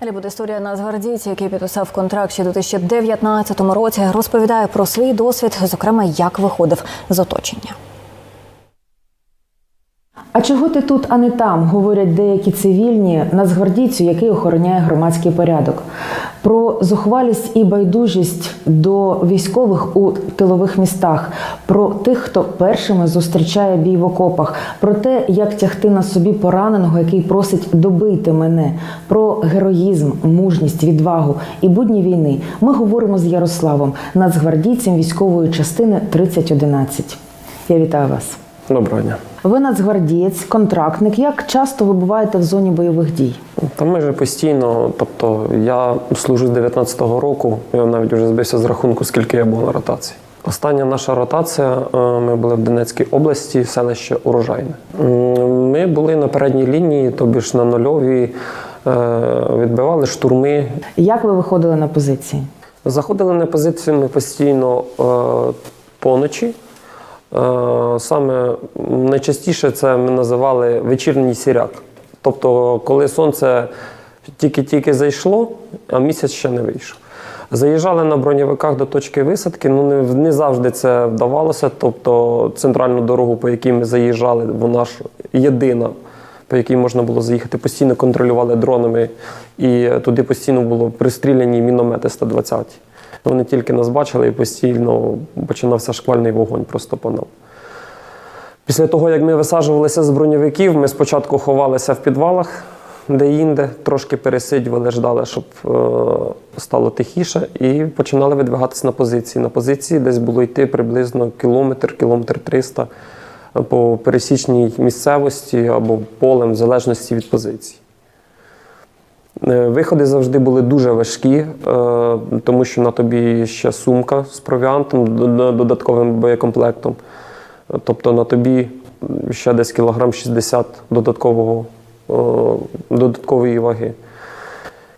Далі буде історія нацгвардійця, який підписав контракт ще у 2019 році. Розповідає про свій досвід, зокрема, як виходив з оточення. А чого ти тут, а не там? говорять деякі цивільні нацгвардійцю, який охороняє громадський порядок. Про зухвалість і байдужість до військових у тилових містах, про тих, хто першими зустрічає бій в окопах, про те, як тягти на собі пораненого, який просить добити мене, про героїзм, мужність, відвагу і будні війни. Ми говоримо з Ярославом, нацгвардійцем військової частини 3011. Я вітаю вас. Доброго дня. Ви нацгвардієць, контрактник. Як часто ви буваєте в зоні бойових дій? Та майже постійно, тобто я служу з 19-го року, я навіть вже збився з рахунку, скільки я був на ротації. Остання наша ротація, е, ми були в Донецькій області, селище Урожайне. Ми були на передній лінії, тобі ж на нульовій, е, відбивали штурми. Як ви виходили на позиції? Заходили на позицію ми постійно е, поночі. Е, саме найчастіше це ми називали вечірній сіряк. Тобто, коли сонце тільки-тільки зайшло, а місяць ще не вийшов. Заїжджали на броньовиках до точки висадки. Ну не, не завжди це вдавалося. Тобто центральну дорогу, по якій ми заїжджали, вона ж єдина, по якій можна було заїхати. Постійно контролювали дронами, і туди постійно було пристріляні міномети 120. Вони тільки нас бачили і постійно починався шквальний вогонь просто по нам. Після того, як ми висаджувалися з броньовиків, ми спочатку ховалися в підвалах, де-інде, трошки пересидювали, ждали, щоб е, стало тихіше, і починали видвигатися на позиції. На позиції десь було йти приблизно кілометр, кілометр 300 по пересічній місцевості або полем, в залежності від позиції. Е, Виходи завжди були дуже важкі, е, тому що на тобі ще сумка з провіантом, додатковим боєкомплектом. Тобто на тобі ще десь кілограм 60 додаткового, е, додаткової ваги.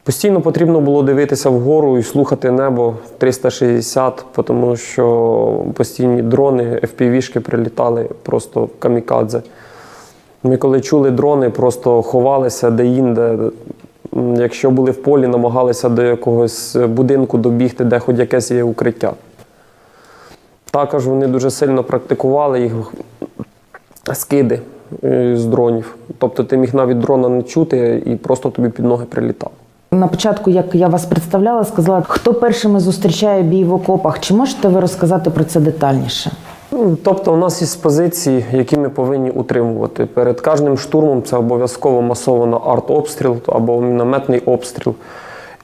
Постійно потрібно було дивитися вгору і слухати небо 360, тому що постійні дрони, FPV-шки прилітали просто камікадзе. Ми коли чули дрони, просто ховалися де-інде. Якщо були в полі, намагалися до якогось будинку добігти, де хоч якесь є укриття. Також вони дуже сильно практикували їх скиди е, з дронів. Тобто ти міг навіть дрона не чути і просто тобі під ноги прилітав. На початку, як я вас представляла, сказала, хто першими зустрічає бій в окопах. Чи можете ви розказати про це детальніше? Ну, Тобто, у нас є позиції, які ми повинні утримувати. Перед кожним штурмом це обов'язково масовано артобстріл або мінометний обстріл.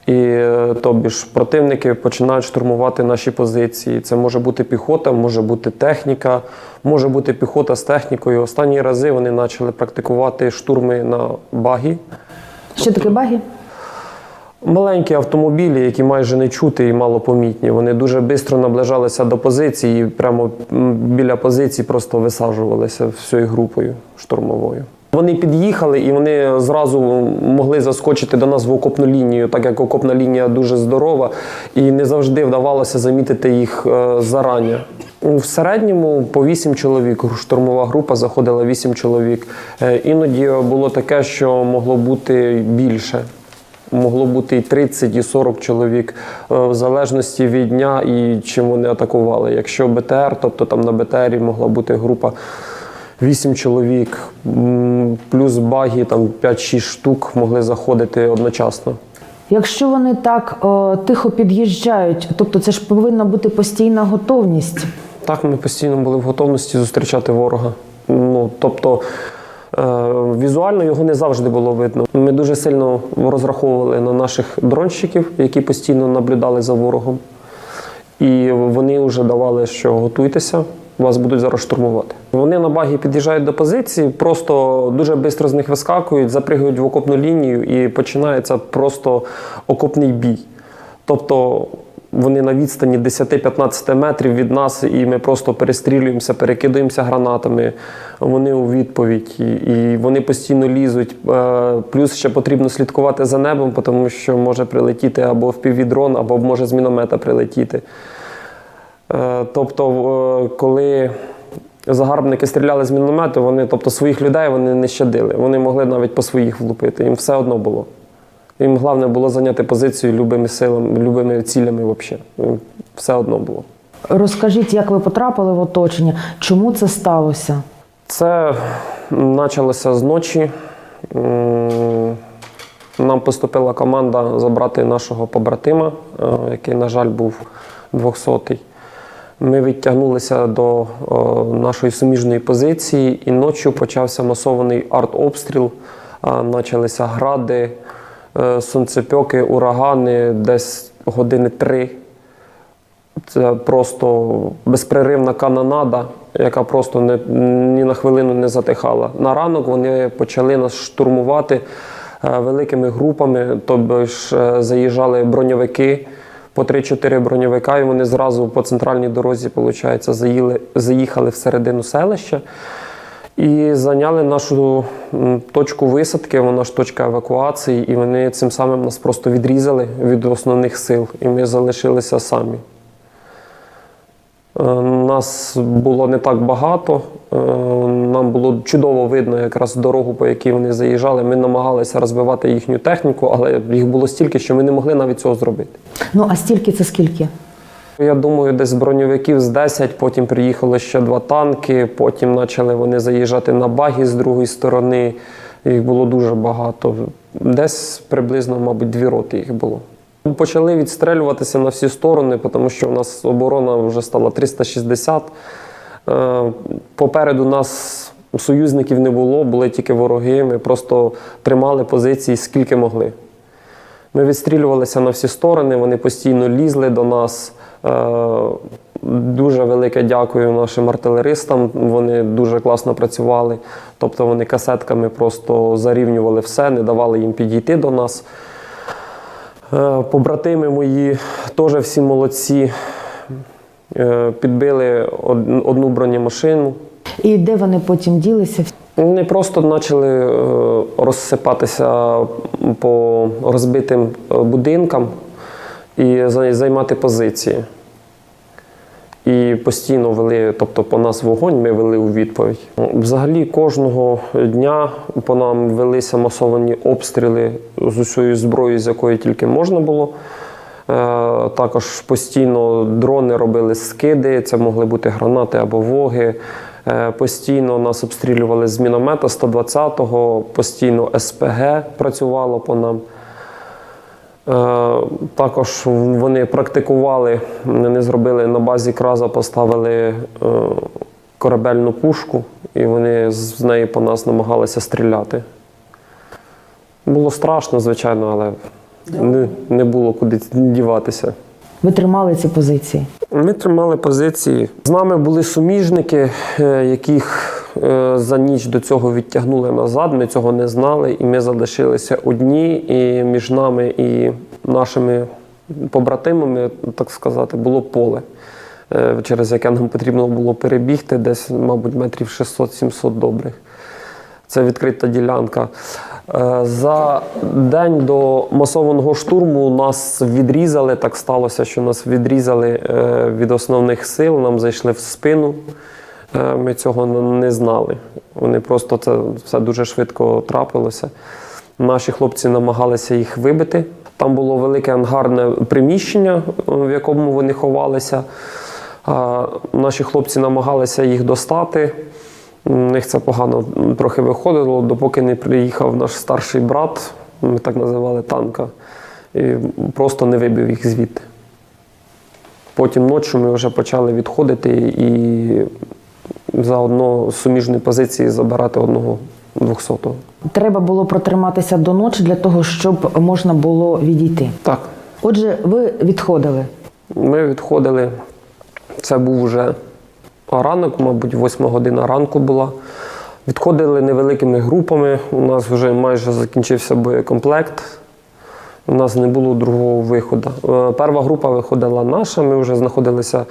І е, тобі ж противники починають штурмувати наші позиції. Це може бути піхота, може бути техніка, може бути піхота з технікою. Останні рази вони почали практикувати штурми на багі. Що таке баги? Маленькі автомобілі, які майже не чути і малопомітні, вони дуже швидко наближалися до позиції і прямо біля позиції просто висаджувалися всією групою штурмовою. Вони під'їхали і вони зразу могли заскочити до нас в окопну лінію, так як окопна лінія дуже здорова, і не завжди вдавалося замітити їх е, зарані. В середньому по 8 чоловік. Штурмова група заходила 8 чоловік. Е, Іноді було таке, що могло бути більше. Могло бути і 30, і 40 чоловік, е, в залежності від дня і чим вони атакували. Якщо БТР, тобто там на БТРі могла бути група 8 чоловік, плюс баги, там 5-6 штук могли заходити одночасно. Якщо вони так е, тихо під'їжджають, тобто це ж повинна бути постійна готовність. Так, ми постійно були в готовності зустрічати ворога. Ну, тобто візуально його не завжди було видно. Ми дуже сильно розраховували на наших дронщиків, які постійно наблюдали за ворогом. І вони вже давали, що готуйтеся, вас будуть зараз штурмувати. Вони на багі під'їжджають до позиції, просто дуже швидко з них вискакують, запригують в окопну лінію і починається просто окопний бій. Тобто вони на відстані 10-15 метрів від нас, і ми просто перестрілюємося, перекидуємося гранатами. Вони у відповідь, і, вони постійно лізуть. Е, Плюс ще потрібно слідкувати за небом, тому що може прилетіти або впівдрон, або може з міномета прилетіти. Е, Тобто, е, коли загарбники стріляли з міномету, вони, тобто своїх людей вони не щадили. Вони могли навіть по своїх влупити. Їм все одно було. Їм головне було зайняти позицію любими силами, любими цілями взагалі. Все одно було. Розкажіть, як ви потрапили в оточення? Чому це сталося? Це почалося з ночі. Нам поступила команда забрати нашого побратима, е, який, на жаль, був 200-й. Ми відтягнулися до е, нашої суміжної позиції, і ночі почався масований артобстріл. Почалися гради, сонцепьоки, урагани, десь години три. Це просто безперервна канонада, яка просто не, ні на хвилину не затихала. На ранок вони почали нас штурмувати е, великими групами, тобто ж е, заїжджали броньовики по 3-4 броньовика, і вони зразу по центральній дорозі, виходить, заїхали всередину селища і зайняли нашу точку висадки, вона ж точка евакуації, і вони цим самим нас просто відрізали від основних сил, і ми залишилися самі. Е, Нас було не так багато. е, Нам було чудово видно якраз дорогу, по якій вони заїжджали. Ми намагалися розбивати їхню техніку, але їх було стільки, що ми не могли навіть цього зробити. Ну а стільки це скільки? Я думаю, десь броньовиків з 10, потім приїхало ще два танки, потім почали вони заїжджати на баги з другої сторони. Їх було дуже багато. Десь приблизно, мабуть, дві роти їх було. Почали відстрелюватися на всі сторони, тому що у нас оборона вже стала 360. Е, Попереду нас союзників не було, були тільки вороги. Ми просто тримали позиції скільки могли. Ми відстрілювалися на всі сторони, вони постійно лізли до нас. Е, Дуже велике дякую нашим артилеристам. Вони дуже класно працювали. Тобто вони касетками просто зарівнювали все, не давали їм підійти до нас. Е, Побратими мої теж всі молодці. Е, Підбили одну бронемашину. І де вони потім ділися? Вони просто почали розсипатися по розбитим будинкам і займати позиції. І постійно вели, тобто по нас вогонь, ми вели у відповідь. Взагалі кожного дня по нам велися масовані обстріли з усією зброєю, з якої тільки можна було. Е, Також постійно дрони робили скиди, це могли бути гранати або воги. Е, Постійно нас обстрілювали з міномета 120-го, постійно СПГ працювало по нам. Е, Також вони практикували, вони зробили на базі краза, поставили е, корабельну пушку, і вони з неї по нас намагалися стріляти. Було страшно, звичайно, але не, не було куди діватися. Ви тримали ці позиції? Ми тримали позиції. З нами були суміжники, е, яких за ніч до цього відтягнули назад. Ми цього не знали, і ми залишилися одні. І між нами і нашими побратимами, так сказати, було поле, е, через яке нам потрібно було перебігти десь, мабуть, метрів 600-700 добрих. Це відкрита ділянка. Е, За день до масованого штурму нас відрізали. Так сталося, що нас відрізали е, від основних сил, нам зайшли в спину. Е, Ми цього не знали. Вони просто це все дуже швидко трапилося. Наші хлопці намагалися їх вибити. Там було велике ангарне приміщення, в якому вони ховалися. Наші хлопці намагалися їх достати. У них це погано трохи виходило, допоки не приїхав наш старший брат, ми так називали танка, і просто не вибив їх звідти. Потім ночі ми вже почали відходити і заодно з суміжної позиції забирати одного 200-го. Треба було протриматися до ночі для того, щоб можна було відійти. Так, Отже, ви відходили. Ми відходили. Це був вже ранок, мабуть, 8 година ранку була. Відходили невеликими групами. У нас вже майже закінчився боєкомплект. У нас не було другого виходу. Е, Перша група виходила наша. Ми вже знаходилися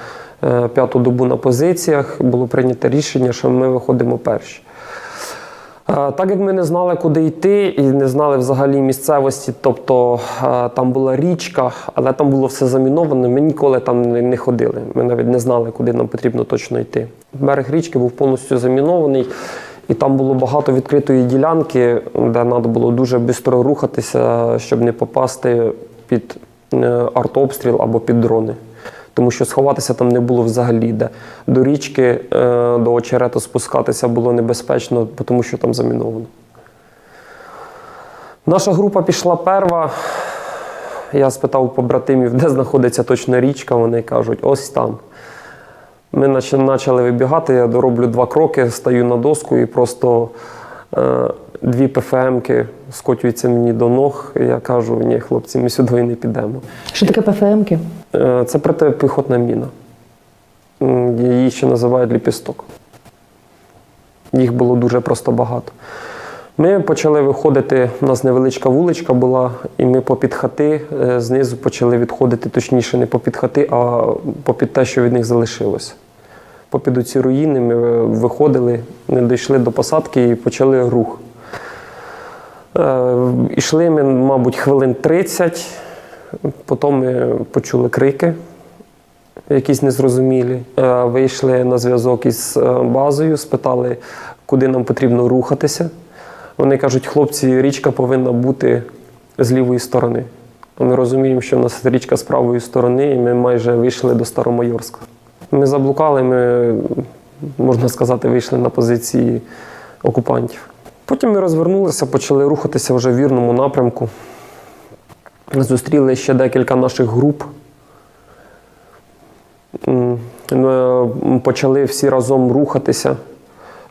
е, п'яту добу на позиціях. Було прийнято рішення, що ми виходимо перші. Е, Так як ми не знали, куди йти, і не знали взагалі місцевості, тобто там була річка, але там було все заміновано, ми ніколи там не ходили. Ми навіть не знали, куди нам потрібно точно йти. Берег річки був повністю замінований, І там було багато відкритої ділянки, де треба було дуже швидко рухатися, щоб не попасти під е, артобстріл або під дрони. Тому що сховатися там не було взагалі де. До річки, е, до очерету спускатися було небезпечно, тому що там заміновано. Наша група пішла перва. Я спитав побратимів, де знаходиться точно річка. Вони кажуть, ось там. Ми почали вибігати, я дороблю два кроки, стаю на доску і просто е, дві ПФМки скотюються мені до ног. І я кажу, ні, хлопці, ми сюди не підемо. Що таке ПФМки? Е, Це протипіхотна міна. Її ще називають ліпісток. Їх було дуже просто багато. Ми почали виходити, у нас невеличка вуличка була, і ми попід хати е, знизу почали відходити, точніше, не попід хати, а попід те, що від них залишилося. Попід оці руїни ми е, виходили, не дійшли до посадки і почали рух. Е, Ішли ми, мабуть, хвилин 30, потім ми почули крики, якісь незрозумілі. Е, Вийшли на зв'язок із е, базою, спитали, куди нам потрібно рухатися. Вони кажуть, хлопці, річка повинна бути з лівої сторони. Ми розуміємо, що в нас річка з правої сторони, і ми майже вийшли до Старомайорська. Ми заблукали, ми, можна сказати, вийшли на позиції окупантів. Потім ми розвернулися, почали рухатися вже в вірному напрямку. Зустріли ще декілька наших груп. М, е, Почали всі разом рухатися.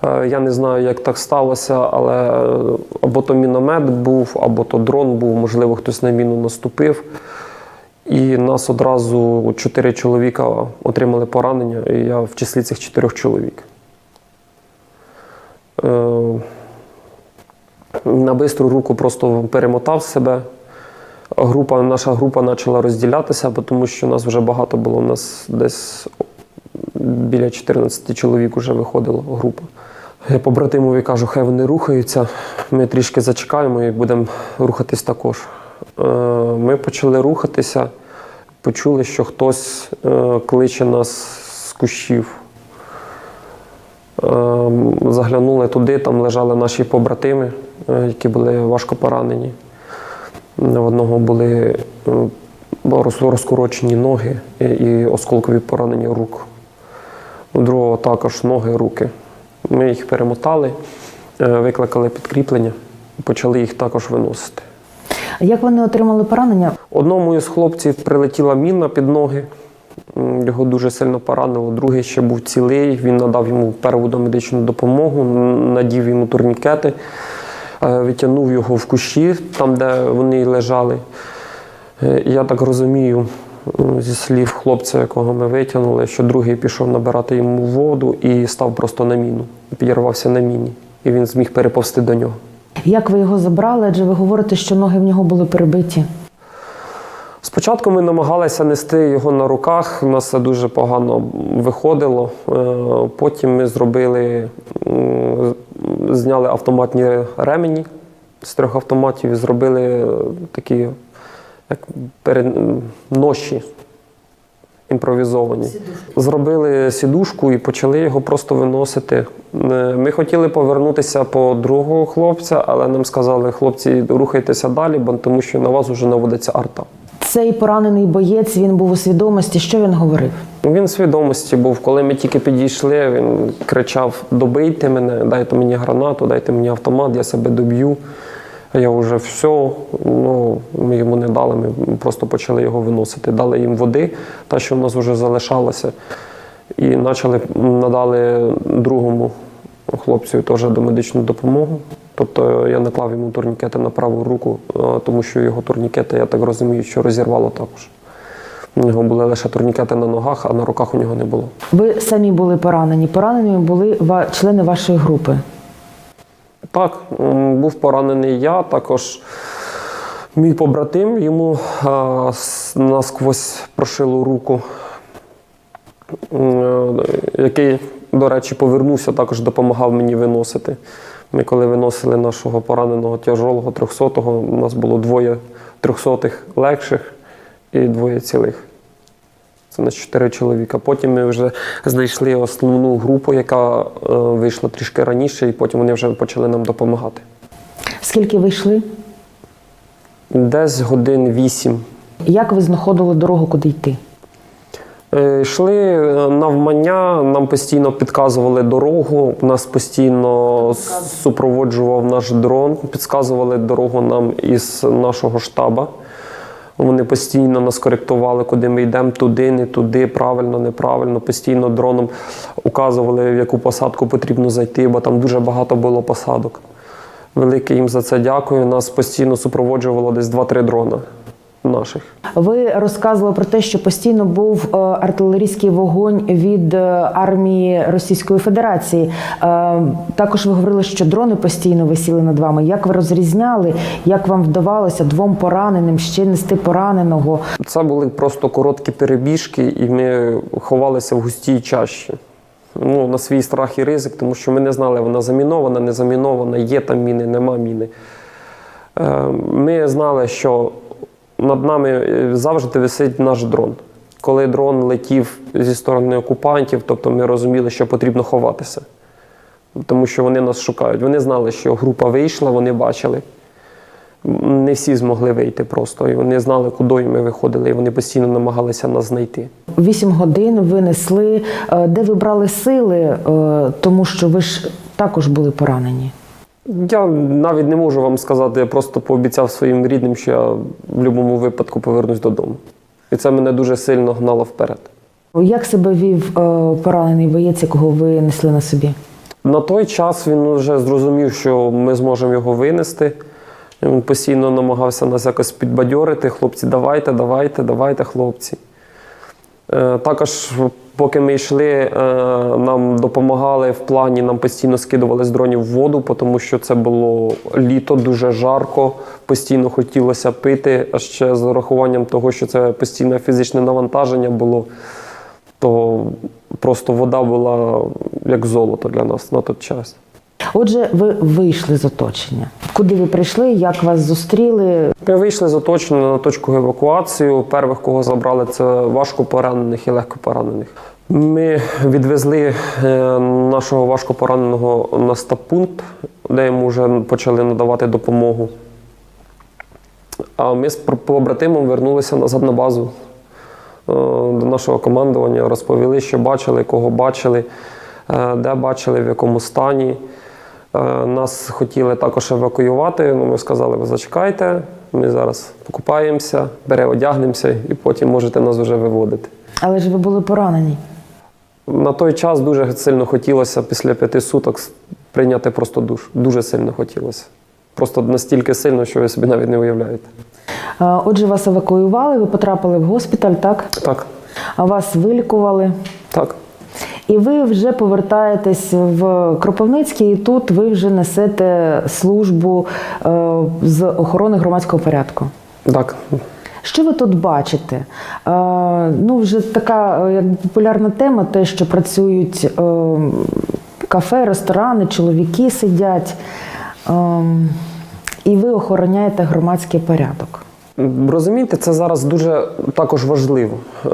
Е, Я не знаю, як так сталося, але е, або то міномет був, або то дрон був, можливо, хтось на міну наступив. І нас одразу чотири чоловіка отримали поранення, і я в числі цих чотирьох чоловік. Е, На бистру руку просто перемотав себе. Група, наша група почала розділятися, тому що нас вже багато було. У нас десь біля 14 чоловік вже виходила група. Я побратимові кажу, хай вони рухаються. Ми трішки зачекаємо і будемо рухатись також. Е, Ми почали рухатися, почули, що хтось е, кличе нас з кущів. Е, Заглянули туди, там лежали наші побратими, які були важко поранені. В одного були розкорочені ноги і- і осколкові поранення рук. У другого також ноги, руки. Ми їх перемотали, викликали підкріплення, почали їх також виносити. Як вони отримали поранення? Одному із хлопців прилетіла міна під ноги. Його дуже сильно поранило. Другий ще був цілий. Він надав йому перву домедичну допомогу, надів йому турнікети, е, витягнув його в кущі, там, де вони лежали. Е, Я так розумію, зі слів хлопця, якого ми витягнули, що другий пішов набирати йому воду і став просто на міну. Підірвався на міні. І він зміг переповзти до нього. Як ви його забрали? Адже ви говорите, що ноги в нього були перебиті. Спочатку ми намагалися нести його на руках, у нас це дуже погано виходило. Е, Потім ми зробили, зняли автоматні ремені з трьох автоматів і зробили такі як перед- ноші імпровізовані. Зробили сідушку і почали його просто виносити. Е, Ми хотіли повернутися по другого хлопця, але нам сказали, хлопці, рухайтеся далі, бо тому що на вас вже наводиться арта. Цей поранений боєць він був у свідомості. Що він говорив? Він в свідомості був, коли ми тільки підійшли, він кричав: Добийте мене, дайте мені гранату, дайте мені автомат, я себе доб'ю. Я вже все, ну ми йому не дали, ми просто почали його виносити. Дали їм води, та, що в нас вже залишалося, і почали надали другому хлопцю теж домедичну допомогу. Тобто я наклав йому турнікети на праву руку, е, тому що його турнікети, я так розумію, що розірвало також. У нього були лише турнікети на ногах, а на руках у нього не було. Ви самі були поранені. Пораненими були члени вашої групи. Так, був поранений я, також мій побратим, йому а, насквозь прошило руку, е, який, до речі, повернувся, також допомагав мені виносити. Ми коли виносили нашого пораненого тяжолого 300-го, у нас було двоє трьохсотих легших і двоє цілих. Це на чотири чоловіка. Потім ми вже знайшли основну групу, яка е, вийшла трішки раніше, і потім вони вже почали нам допомагати. Скільки ви йшли? Десь годин вісім. Як ви знаходили дорогу, куди йти? Е, Йшли е, навмання, нам постійно підказували дорогу, нас постійно супроводжував наш дрон, підказували дорогу нам із нашого штаба. Вони постійно нас коректували, куди ми йдемо, туди, не туди, правильно, неправильно. Постійно дроном указували, в яку посадку потрібно зайти, бо там дуже багато було посадок. Велике їм за це дякую. Нас постійно супроводжувало десь 2-3 дрона наших. Ви розказували про те, що постійно був е, артилерійський вогонь від е, армії Російської Федерації. Е, Також ви говорили, що дрони постійно висіли над вами. Як ви розрізняли, як вам вдавалося двом пораненим ще нести пораненого? Це були просто короткі перебіжки, і ми ховалися в густій чащі. Ну, на свій страх і ризик, тому що ми не знали, вона замінована, не замінована, є там міни, нема міни. Ми знали, що над нами е, завжди висить наш дрон. Коли дрон летів зі сторони окупантів, тобто ми розуміли, що потрібно ховатися, тому що вони нас шукають. Вони знали, що група вийшла, вони бачили. Не всі змогли вийти просто. І вони знали, куди ми виходили, і вони постійно намагалися нас знайти. Вісім годин ви несли. Е, Де ви брали сили, е, тому що ви ж також були поранені? Я навіть не можу вам сказати, я просто пообіцяв своїм рідним, що я в будь-якому випадку повернусь додому. І це мене дуже сильно гнало вперед. Як себе вів е, поранений боєць, якого ви несли на собі? На той час він вже зрозумів, що ми зможемо його винести. Він постійно намагався нас якось підбадьорити. Хлопці, давайте, давайте, давайте, хлопці. Е, Також, поки ми йшли, е, нам допомагали в плані, нам постійно скидували з дронів воду, тому що це було літо, дуже жарко, постійно хотілося пити, а ще з урахуванням того, що це постійне фізичне навантаження було, то просто вода була як золото для нас на той час. Отже, ви вийшли з оточення. Куди ви прийшли? Як вас зустріли? Ми вийшли з оточення на точку евакуації. Перших, кого забрали, це важко поранених і легко поранених. Ми відвезли е, нашого важко пораненого на стаб-пункт, де йому вже почали надавати допомогу. А ми з побратимом вернулися назад на базу е, до нашого командування, розповіли, що бачили, кого бачили, е, де бачили, в якому стані. Е, Нас хотіли також евакуювати. Ну, ми сказали, ви зачекайте, ми зараз покупаємося, переодягнемося і потім можете нас вже виводити. Але ж ви були поранені. На той час дуже сильно хотілося після п'яти суток прийняти просто душ. Дуже сильно хотілося. Просто настільки сильно, що ви собі навіть не уявляєте. Е, Отже, вас евакуювали, ви потрапили в госпіталь, так? Так, А вас вилікували. так. І ви вже повертаєтесь в Кропивницький, і тут ви вже несете службу е, з охорони громадського порядку. Так, Що ви тут бачите? Е, ну, вже така е, як популярна тема, те, що працюють кафе, ресторани, чоловіки сидять, е, і ви охороняєте громадський порядок. Розумієте, це зараз дуже також важливо, е,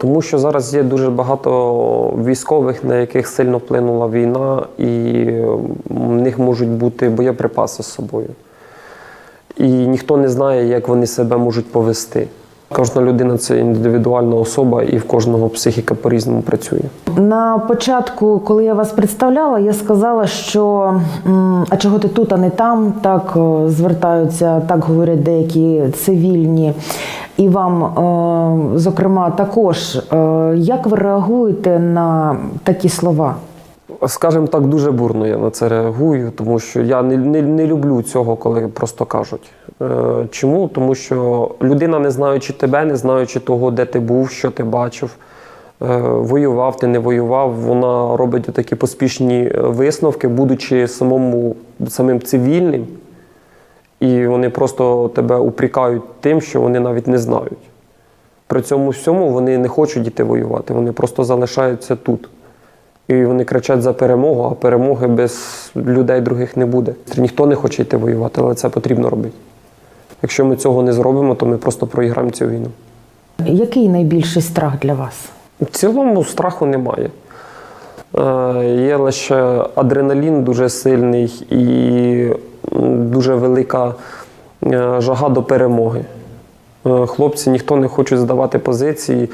тому що зараз є дуже багато військових, на яких сильно вплинула війна, і в них можуть бути боєприпаси з собою. І ніхто не знає, як вони себе можуть повести. Кожна людина це індивідуальна особа, і в кожного психіка по-різному працює. На початку, коли я вас представляла, я сказала, що а чого ти тут, а не там? Так е, звертаються, так говорять деякі цивільні. І вам, е, зокрема, також. Е, Як ви реагуєте на такі слова? Скажімо так, дуже бурно я на це реагую, тому що я не, не, не люблю цього, коли просто кажуть. Е, чому? Тому що людина, не знаючи тебе, не знаючи того, де ти був, що ти бачив, е, воював, ти не воював, вона робить такі поспішні е, висновки, будучи самому самим цивільним, і вони просто тебе упрікають тим, що вони навіть не знають. При цьому всьому вони не хочуть йти воювати, вони просто залишаються тут. І вони кричать за перемогу, а перемоги без людей других не буде. Ніхто не хоче йти воювати, але це потрібно робити. Якщо ми цього не зробимо, то ми просто проіграємо цю війну. Який найбільший страх для вас? В цілому страху немає. Е, Є лише адреналін дуже сильний і дуже велика е, жага до перемоги. Е, Хлопці ніхто не хоче здавати позиції.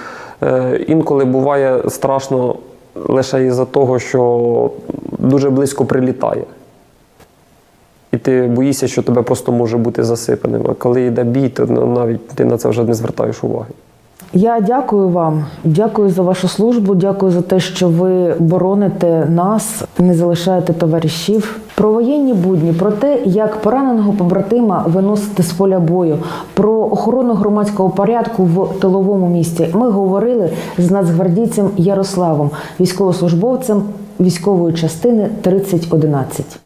Інколи буває страшно лише із-за того, що дуже близько прилітає. І ти боїшся, що тебе просто може бути засипаним. А коли йде бій, то навіть ти на це вже не звертаєш уваги. Я дякую вам, дякую за вашу службу, дякую за те, що ви бороните нас, не залишаєте товаришів. Про воєнні будні, про те, як пораненого побратима виносити з поля бою, про охорону громадського порядку в тиловому місті. Ми говорили з нацгвардійцем Ярославом, військовослужбовцем військової частини 3011.